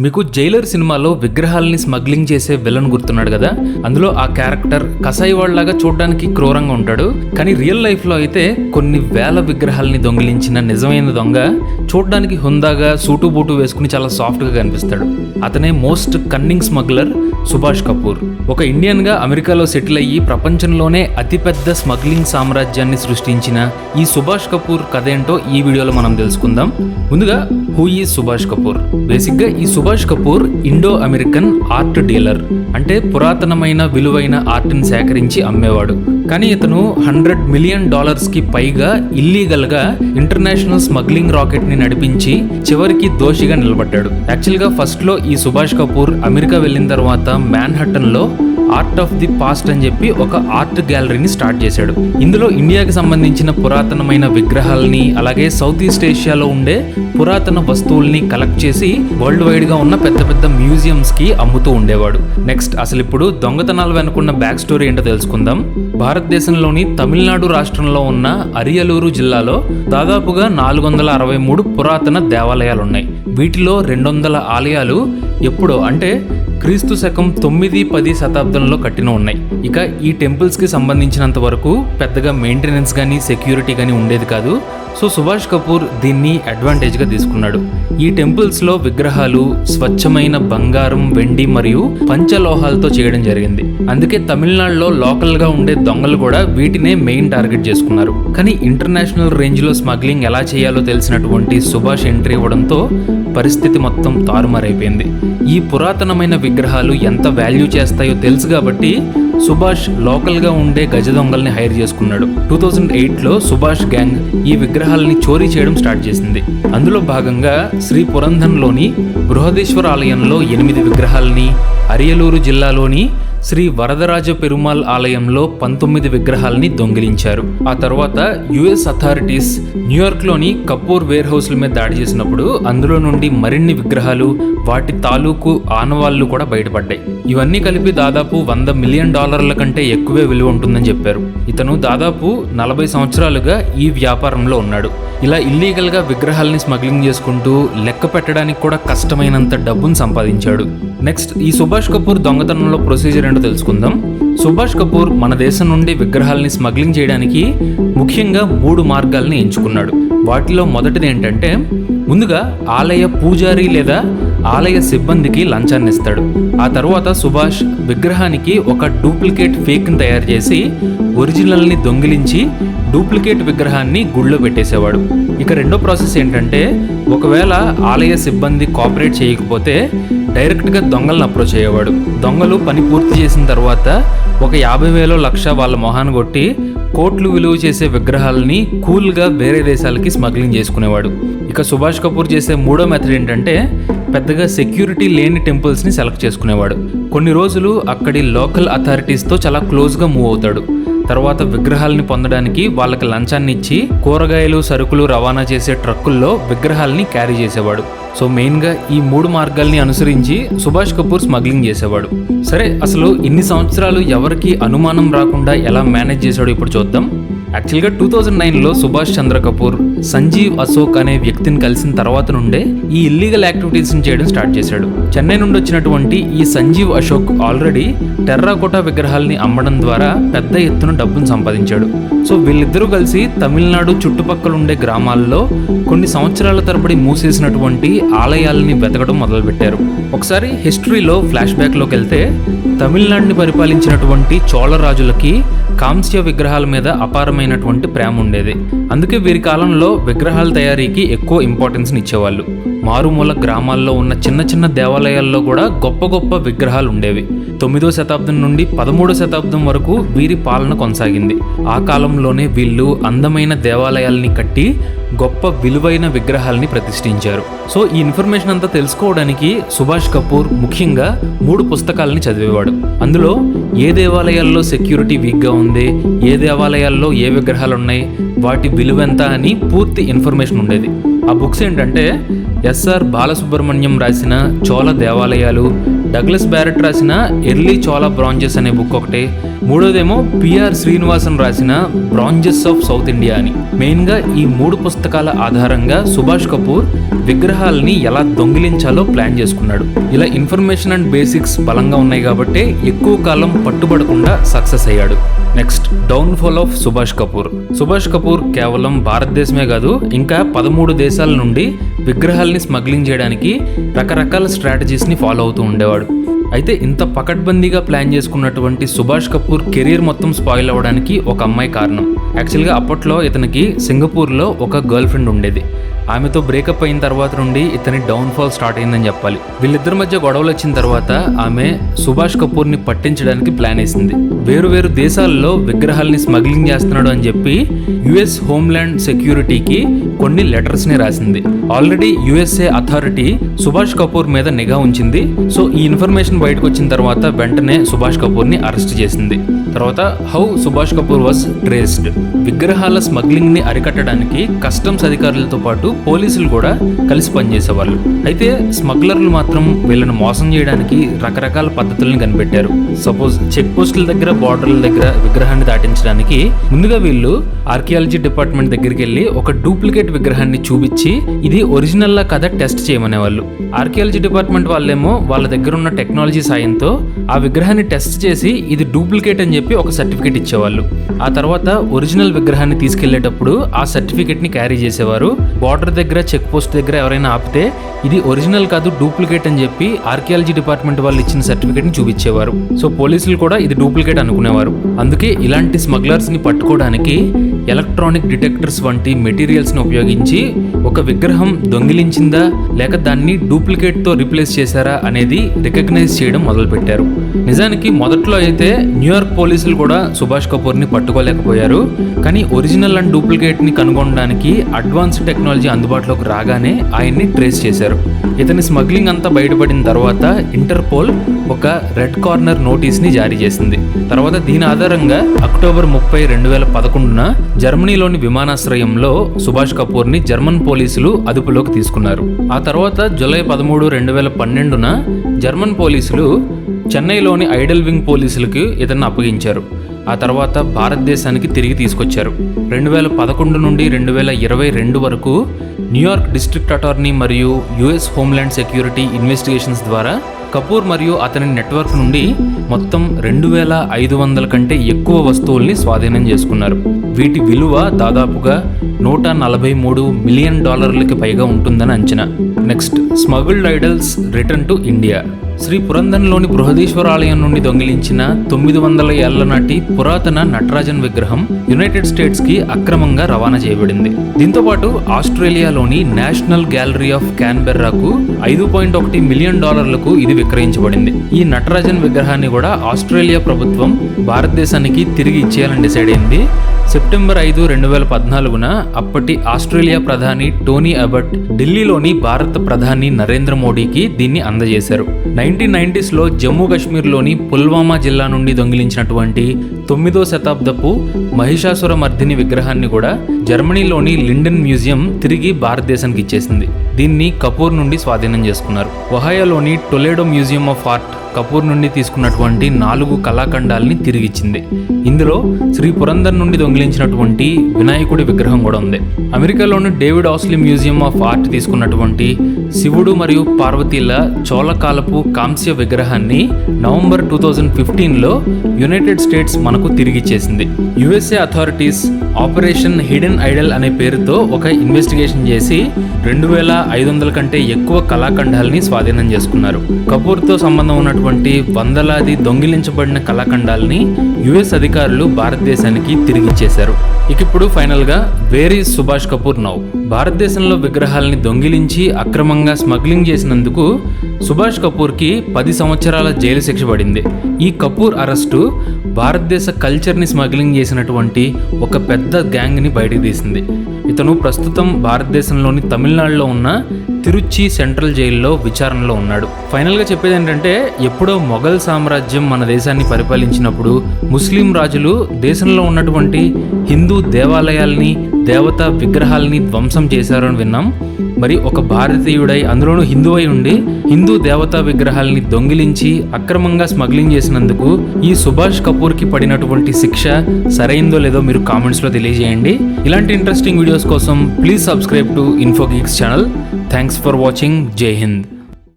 మీకు జైలర్ సినిమాలో విగ్రహాలని స్మగ్లింగ్ చేసే విలన్ గుర్తున్నాడు కదా? అందులో ఆ క్యారెక్టర్ కసాయి వాళ్ళలాగా చూడడానికి క్రూరంగా ఉంటాడు. కానీ రియల్ లైఫ్లో అయితే కొన్ని వేల విగ్రహాలని దొంగిలించిన నిజమైన దొంగ చూడడానికి హుందాగా సూటు బూటు వేసుకుని చాలా సాఫ్ట్గా కనిపిస్తాడు. అతనే most cunning smuggler Subhash Kapoor. ఒక ఇండియన్గా అమెరికాలో సెటిల్ అయ్యి ప్రపంచంలోనే అతిపెద్ద స్మగ్లింగ్ సామ్రాజ్యాన్ని సృష్టించిన ఈ సుభాష్ కపూర్ కథ ఏంటో ఈ వీడియోలో మనం తెలుసుకుందాం. ముందుగా హూ ఈ సుభాష్ కపూర్? బేసిక్గా ఈ Subhash Subhash Kapoor Indo American art dealer. అంటే పురాతనమైన విలువైన ఆర్ట్ని సేకరించి అమ్మేవాడు. కానీ ఇతను హండ్రెడ్ మిలియన్ డాలర్స్కి పైగా ఇల్లీగల్గా ఇంటర్నేషనల్ స్మగ్లింగ్ రాకెట్ని నడిపించి చివరికి దోషిగా నిలబడ్డాడు. యాక్చువల్గా ఫస్ట్లో ఈ సుభాష్ కపూర్ అమెరికా వెళ్ళిన తర్వాత మ్యాన్హట్టన్లో ఆర్ట్ ఆఫ్ ది పాస్ట్ అని చెప్పి ఒక ఆర్ట్ గ్యాలరీని స్టార్ట్ చేశాడు. ఇందులో ఇండియాకి సంబంధించిన పురాతనమైన విగ్రహాలని అలాగే సౌత్ ఈస్ట్ ఏషియాలో ఉండే పురాతన వస్తువుల్ని కలెక్ట్ చేసి వరల్డ్ వైడ్గా ఉన్న పెద్ద పెద్ద మ్యూజియంస్కి అమ్ముతూ ఉండేవాడు. నెక్స్ట్ అసలు ఇప్పుడు దొంగతనాలు వెనుకున్న బ్యాక్ స్టోరీ ఏంటో తెలుసుకుందాం. భారతదేశంలోని తమిళనాడు రాష్ట్రంలో ఉన్న అరియలూరు జిల్లాలో దాదాపుగా నాలుగు వందల అరవై మూడు పురాతన దేవాలయాలు ఉన్నాయి వీటిలో రెండు వందల ఆలయాలు ఎప్పుడో అంటే క్రీస్తు శకం తొమ్మిది పది శతాబ్దంలో కట్టిన ఉన్నాయి. ఇక ఈ టెంపుల్స్కి సంబంధించినంత వరకు పెద్దగా మెయింటెనెన్స్ కానీ సెక్యూరిటీ కానీ ఉండేది కాదు. సో సుభాష్ కపూర్ దీన్ని అడ్వాంటేజ్గా తీసుకున్నాడు. ఈ టెంపుల్స్లో విగ్రహాలు స్వచ్ఛమైన బంగారం వెండి మరియు పంచలోహాలతో చేయడం జరిగింది. అందుకే తమిళనాడులో లోకల్గా ఉండే దొంగలు కూడా వీటినే మెయిన్ టార్గెట్ చేసుకున్నారు. కానీ ఇంటర్నేషనల్ రేంజ్లో స్మగ్లింగ్ ఎలా చేయాలో తెలిసినటువంటి సుభాష్ ఎంట్రీ ఇవ్వడంతో పరిస్థితి మొత్తం తారుమారైపోయింది. ఈ పురాతనమైన విగ్రహాలు ఎంత వాల్యూ చేస్తాయో తెలుసు కాబట్టి సుభాష్ లోకల్గా ఉండే గజ దొంగల్ని హైర్ చేసుకున్నాడు. టూ థౌజండ్ ఎయిట్లో సుభాష్ గ్యాంగ్ ఈ విగ్రహాలని చోరీ చేయడం స్టార్ట్ చేసింది. అందులో భాగంగా శ్రీ పురంధన్లోని బృహదీశ్వర ఆలయంలో ఎనిమిది విగ్రహాలని అరియలూరు జిల్లాలోని శ్రీ వరదరాజ పెరుమాల్ ఆలయంలో పంతొమ్మిది విగ్రహాలని దొంగిలించారు. ఆ తర్వాత యుఎస్ అథారిటీస్ న్యూయార్క్లోని కపూర్ వేర్ హౌస్ల మీద దాడి చేసినప్పుడు అందులో నుండి మరిన్ని విగ్రహాలు వాటి తాలూకు ఆనవాళ్ళు కూడా బయటపడ్డాయి. ఇవన్నీ కలిపి దాదాపు వంద మిలియన్ డాలర్ల కంటే ఎక్కువే విలువ ఉంటుందని చెప్పారు. ఇతను దాదాపు నలభై సంవత్సరాలుగా ఈ వ్యాపారంలో ఉన్నాడు. ఇలా ఇల్లీగల్గా విగ్రహాలని స్మగ్లింగ్ చేసుకుంటూ లెక్క పెట్టడానికి కూడా కష్టమైనంత డబ్బును సంపాదించాడు. నెక్స్ట్ ఈ సుభాష్ కపూర్ దొంగతనంలో ప్రొసీజర్ ఏంటో తెలుసుకుందాం. సుభాష్ కపూర్ మన దేశం నుండి విగ్రహాలని స్మగ్లింగ్ చేయడానికి ముఖ్యంగా మూడు మార్గాల్ని ఎంచుకున్నాడు. వాటిలో మొదటిది ఏంటంటే ముందుగా ఆలయ పూజారి లేదా ఆలయ సిబ్బందికి లంచాన్ని ఇస్తాడు ఆ తర్వాత సుభాష్ విగ్రహానికి ఒక డూప్లికేట్ ఫేక్ని తయారు చేసి ఒరిజినల్ని దొంగిలించి డూప్లికేట్ విగ్రహాన్ని గుళ్ళో పెట్టేసేవాడు. ఇక రెండో ప్రాసెస్ ఏంటంటే ఒకవేళ ఆలయ సిబ్బంది కోఆపరేట్ చేయకపోతే డైరెక్ట్గా దొంగలను అప్రోచ్ అయ్యేవాడు. దొంగలు పని పూర్తి చేసిన తర్వాత ఒక యాభై వేలో లక్ష వాళ్ళ మొహాన్ని కొట్టి కోట్లు విలువ చేసే విగ్రహాలని కూల్గా వేరే దేశాలకి స్మగ్లింగ్ చేసుకునేవాడు. ఇక సుభాష్ కపూర్ చేసే మూడో మెథడ్ ఏంటంటే పెద్దగా సెక్యూరిటీ లేని టెంపుల్స్ని సెలెక్ట్ చేసుకునేవాడు. కొన్ని రోజులు అక్కడి లోకల్ అథారిటీస్తో చాలా క్లోజ్గా మూవ్ అవుతాడు. తర్వాత విగ్రహాలని పొందడానికి వాళ్ళకి లంచాన్ని ఇచ్చి కూరగాయలు సరుకులు రవాణా చేసే ట్రక్కుల్లో విగ్రహాలని క్యారీ చేసేవాడు. సో మెయిన్గా ఈ మూడు మార్గాల్ని అనుసరించి సుభాష్ కపూర్ స్మగ్లింగ్ చేసేవాడు. సరే అసలు ఇన్ని సంవత్సరాలు ఎవరికి అనుమానం రాకుండా ఎలా మేనేజ్ చేశాడో ఇప్పుడు చూద్దాం. యాక్చువల్గా టూ థౌజండ్ నైన్లో సుభాష్ చంద్ర కపూర్ సంజీవ్ అశోక్ అనే వ్యక్తిని కలిసిన తర్వాత నుండే ఈ ఇల్లీగల్ యాక్టివిటీస్ని చేయడం స్టార్ట్ చేశాడు. చెన్నై నుండి వచ్చినటువంటి ఈ సంజీవ్ అశోక్ ఆల్రెడీ టెర్రాకోటా విగ్రహాల్ని అమ్మడం ద్వారా పెద్ద ఎత్తున డబ్బును సంపాదించాడు. సో వీళ్ళిద్దరూ కలిసి తమిళనాడు చుట్టుపక్కల ఉండే గ్రామాల్లో కొన్ని సంవత్సరాల తరబడి మూసేసినటువంటి ఆలయాల్ని వెతకడం మొదలుపెట్టారు. ఒకసారి హిస్టరీలో ఫ్లాష్ బ్యాక్లోకి వెళ్తే తమిళనాడుని పరిపాలించినటువంటి చోళ రాజులకి కాంస్య విగ్రహాల మీద అపారమైనటువంటి ప్రేమ ఉండేది. అందుకే వీరి కాలంలో విగ్రహాల తయారీకి ఎక్కువ ఇంపార్టెన్స్ని ఇచ్చేవాళ్ళు. మారుమూల గ్రామాల్లో ఉన్న చిన్న చిన్న దేవాలయాల్లో కూడా గొప్ప గొప్ప విగ్రహాలు ఉండేవి. తొమ్మిదో శతాబ్దం నుండి పదమూడో శతాబ్దం వరకు వీరి పాలన కొనసాగింది. ఆ కాలంలోనే వీళ్ళు అందమైన దేవాలయాల్ని కట్టి గొప్ప విలువైన విగ్రహాల్ని ప్రతిష్ఠించారు. సో ఈ ఇన్ఫర్మేషన్ అంతా తెలుసుకోవడానికి సుభాష్ కపూర్ ముఖ్యంగా మూడు పుస్తకాలని చదివేవాడు. అందులో ఏ దేవాలయాల్లో సెక్యూరిటీ వీక్గా ఉంది ఏ దేవాలయాల్లో ఏ విగ్రహాలు ఉన్నాయి వాటి విలువెంత అని పూర్తి ఇన్ఫర్మేషన్ ఉండేది. ఆ బుక్స్ ఏంటంటే ఎస్ఆర్ బాలసుబ్రహ్మణ్యం రాసిన చోళ దేవాలయాలు డగ్లస్ బ్యారెట్ రాసిన ఎర్లీ చోళ బ్రాంజెస్ అనే బుక్ ఒకటి. మూడోదేమో పిఆర్ శ్రీనివాసన్ రాసిన బ్రాంజెస్ ఆఫ్ సౌత్ ఇండియా అని. మెయిన్గా ఈ మూడు పుస్తకాల ఆధారంగా సుభాష్ కపూర్ విగ్రహాలని ఎలా దొంగిలించాలో ప్లాన్ చేసుకున్నాడు. ఇలా ఇన్ఫర్మేషన్ అండ్ బేసిక్స్ బలంగా ఉన్నాయి కాబట్టి ఎక్కువ కాలం పట్టుబడకుండా సక్సెస్ అయ్యాడు. Next downfall of Subhash Kapoor Subhash Kapoor కేవలం భారతదేశమే కాదు ఇంకా పదమూడు దేశాల నుండి విగ్రహాల్ని స్మగ్లింగ్ చేయడానికి రకరకాల స్ట్రాటజీస్ని ఫాలో అవుతూ ఉండేవాడు. అయితే ఇంత పకడ్బందీగా ప్లాన్ చేసుకున్నటువంటి సుభాష్ కపూర్ కెరీర్ మొత్తం స్పాయిల్ అవ్వడానికి ఒక అమ్మాయి కారణం. యాక్చువల్గా అప్పట్లో ఇతనికి సింగపూర్లో ఒక గర్ల్ ఫ్రెండ్ ఉండేది. ఆమెతో బ్రేకప్ అయిన తర్వాత నుండి ఇతని డౌన్ఫాల్ స్టార్ట్ అయిందని చెప్పాలి. వీళ్ళిద్దరి మధ్య గొడవలు వచ్చిన తర్వాత ఆమె సుభాష్ కపూర్ని పట్టించడానికి ప్లాన్ వేసింది. వేరు వేరు దేశాల్లో విగ్రహాల్ని స్మగ్లింగ్ చేస్తున్నాడు అని చెప్పి యుఎస్ హోమ్ల్యాండ్ సెక్యూరిటీకి కొన్ని లెటర్స్ని రాసింది. Already USA authority Subhash Kapoor మీద నిఘా ఉంచింది. సో ఈ ఇన్ఫర్మేషన్ బయటకు వచ్చిన తర్వాత వెంటనే సుభాష్ కపూర్ని అరెస్ట్ చేసింది. తర్వాత how Subhash Kapoor was traced. విగ్రహాల స్మగ్లింగ్ని అరికట్టడానికి కస్టమ్స్ అధికారులతో పాటు పోలీసులు కూడా కలిసి పనిచేసేవాళ్ళు. అయితే స్మగ్లర్లు మాత్రం వీళ్ళని మోసం చేయడానికి రకరకాల పద్ధతులను కనిపెట్టారు. సపోజ్ చెక్ పోస్టుల దగ్గర బార్డర్ల దగ్గర విగ్రహాన్ని దాటించడానికి ముందుగా వీళ్ళు ఆర్కియాలజీ డిపార్ట్మెంట్ దగ్గరికి వెళ్ళి ఒక డూప్లికేట్ విగ్రహాన్ని చూపించి ఇది ఒరిజినల్ లా కథ టెస్ట్ చేయమనేవాళ్ళు. ఆర్కియాలజీ డిపార్ట్మెంట్ వాళ్ళేమో వాళ్ళ దగ్గర ఉన్న టెక్నాలజీ సాయంతో ఆ విగ్రహాన్ని టెస్ట్ చేసి ఇది డూప్లికేట్ అని చెప్పి ఒక సర్టిఫికేట్ ఇచ్చేవాళ్ళు. ఆ తర్వాత ఒరిజినల్ విగ్రహాన్ని తీసుకెళ్ళేటప్పుడు ఆ సర్టిఫికేట్ని క్యారీ చేసేవారు. బార్డర్ దగ్గర చెక్ పోస్ట్ దగ్గర ఎవరైనా ఆపితే ఇది ఒరిజినల్ కాదు డూప్లికేట్ అని చెప్పి ఆర్కియాలజీ డిపార్ట్మెంట్ వాళ్ళు ఇచ్చిన సర్టిఫికేట్ని చూపించేవారు. సో పోలీసులు కూడా ఇది డూప్లికేట్ అనుకునేవారు. అందుకే ఇలాంటి స్మగ్లర్స్ని పట్టుకోవడానికి ఎలక్ట్రానిక్ డిటెక్టర్స్ వంటి మెటీరియల్స్ని ఉపయోగించి ఒక విగ్రహం దొంగిలించిందా లేక దాన్ని డూప్లికేట్తో రిప్లేస్ చేశారా అనేది రికగ్నైజ్ చేయడం మొదలుపెట్టారు. నిజానికి మొదట్లో అయితే న్యూయార్క్ పోలీసులు కూడా సుభాష్ కపూర్ని పట్టుకోలేకపోయారు. కానీ ఒరిజినల్ అండ్ డూప్లికేట్ని కనుగొనడానికి అడ్వాన్స్ టెక్నాలజీ అందుబాటులోకి రాగానే ఆయన్ని ట్రేస్ చేశారు. ఇతని స్మగ్లింగ్ అంతా బయటపడిన తర్వాత ఇంటర్పోల్ ఒక రెడ్ కార్నర్ నోటీస్ని జారీ చేసింది. తర్వాత దీని ఆధారంగా అక్టోబర్ ముప్పై రెండు వేల పదకొండున జర్మనీలోని విమానాశ్రయంలో సుభాష్ కపూర్ని జర్మన్ పోలీసులు అదుపులోకి తీసుకున్నారు. ఆ తర్వాత జూలై పదమూడు రెండు వేల పన్నెండున జర్మన్ పోలీసులు చెన్నైలోని ఐడల్ వింగ్ పోలీసులకు ఇతన్ని అప్పగించారు. ఆ తర్వాత భారతదేశానికి తిరిగి తీసుకొచ్చారు. రెండు వేల పదకొండు నుండి రెండు వేల ఇరవై రెండు వరకు న్యూయార్క్ డిస్ట్రిక్ట్ అటార్నీ మరియు యుఎస్ హోమ్ల్యాండ్ సెక్యూరిటీ ఇన్వెస్టిగేషన్స్ ద్వారా కపూర్ మరియు అతని నెట్వర్క్ నుండి మొత్తం రెండు వేల ఐదు వందల కంటే ఎక్కువ వస్తువుల్ని స్వాధీనం చేసుకున్నారు. వీటి విలువ దాదాపుగా నూట నలభై మూడు మిలియన్ డాలర్లకి పైగా ఉంటుందని అంచనా. Next smuggled idols return to India. Sri పురంధన్లోని Brihadeeswara ఆలయం నుండి దొంగిలించిన తొమ్మిది వందల ఏళ్ళ నాటి పురాతన నటరాజన్ విగ్రహం యునైటెడ్ స్టేట్స్కి అక్రమంగా రవాణా చేయబడింది. దీంతో పాటు ఆస్ట్రేలియాలోని నేషనల్ గ్యాలరీ ఆఫ్ క్యాన్బెర్రాకు ఐదు పాయింట్ ఒకటి మిలియన్ డాలర్లకు ఇది విక్రయించబడింది. ఈ నటరాజన్ విగ్రహాన్ని కూడా ఆస్ట్రేలియా ప్రభుత్వం భారతదేశానికి తిరిగి ఇచ్చేయాలని డిసైడ్ అయింది. సెప్టెంబర్ ఐదు రెండు వేల పద్నాలుగున అప్పటి ఆస్ట్రేలియా ప్రధాని టోనీ అబట్ ఢిల్లీలోని భారత ప్రధాని నరేంద్ర మోడీకి దీన్ని అందజేశారు. నైన్టీన్ నైన్టీస్లో జమ్మూ కాశ్మీర్లోని పుల్వామా జిల్లా నుండి దొంగిలించినటువంటి తొమ్మిదో శతాబ్దపు మహిషాసుర మర్దిని విగ్రహాన్ని కూడా జర్మనీలోని లిండన్ మ్యూజియం తిరిగి భారతదేశానికి ఇచ్చేసింది. దీన్ని కపూర్ నుండి స్వాధీనం చేసుకున్నారు. ఒహాయోలోని Toledo museum of art Kapoor నుండి తీసుకున్నటువంటి నాలుగు కళాఖండాల్ని తిరిగిచ్చింది. ఇందులో శ్రీ పురందర్ నుండి దొంగిలించినటువంటి వినాయకుడి విగ్రహం కూడా ఉంది. అమెరికాలోని David Owsley museum of art తీసుకున్నటువంటి శివుడు మరియు పార్వతీల చోళకాలపు కాంస్య విగ్రహాన్ని నవంబర్ టూ థౌజండ్ ఫిఫ్టీన్లో యునైటెడ్ స్టేట్స్ మనకు తిరిగిచ్చేసింది. USA authorities operation hidden idol అనే పేరుతో ఒక ఇన్వెస్టిగేషన్ చేసి రెండు వేల ఐదు వందల కంటే ఎక్కువ కళాఖండాల్ని స్వాధీనం చేసుకున్నారు. కపూర్తో సంబంధం ఉన్నటువంటి వందలాది దొంగిలించబడిన కళాఖండాల్ని యుఎస్ అధికారులు భారతదేశానికి తిరిగిచ్చేశారు ఇక ఇప్పుడు ఫైనల్గా where is Subhash Kapoor now. భారతదేశంలో విగ్రహాలని దొంగిలించి అక్రమంగా స్మగ్లింగ్ చేసినందుకు సుభాష్ కపూర్కి పది సంవత్సరాల జైలు శిక్ష పడింది. ఈ కపూర్ అరెస్టు భారతదేశ కల్చర్ని స్మగ్లింగ్ చేసినటువంటి ఒక పెద్ద గ్యాంగ్ని బయటకు తీసింది. ఇతను ప్రస్తుతం భారతదేశంలోని తమిళనాడులో ఉన్న తిరుచి సెంట్రల్ జైల్లో విచారణలో ఉన్నాడు. ఫైనల్గా చెప్పేది ఏంటంటే ఎప్పుడో మొఘల్ సామ్రాజ్యం మన దేశాన్ని పరిపాలించినప్పుడు ముస్లిం రాజులు దేశంలో ఉన్నటువంటి హిందూ దేవాలయాల్ని దేవతా విగ్రహాల్ని ధ్వంసం చేశారని విన్నాం. మరి ఒక భారతీయుడై అందులోనూ హిందువై ఉండి హిందూ దేవతా విగ్రహాల్ని దొంగిలించి అక్రమంగా స్మగ్లింగ్ చేసినందుకు ఈ సుభాష్ కపూర్కి పడినటువంటి శిక్ష సరైందో లేదో మీరు కామెంట్స్లో తెలియజేయండి. ఇలాంటి ఇంట్రెస్టింగ్ వీడియోస్ కోసం please subscribe to Infogix channel thanks for watching Jai Hind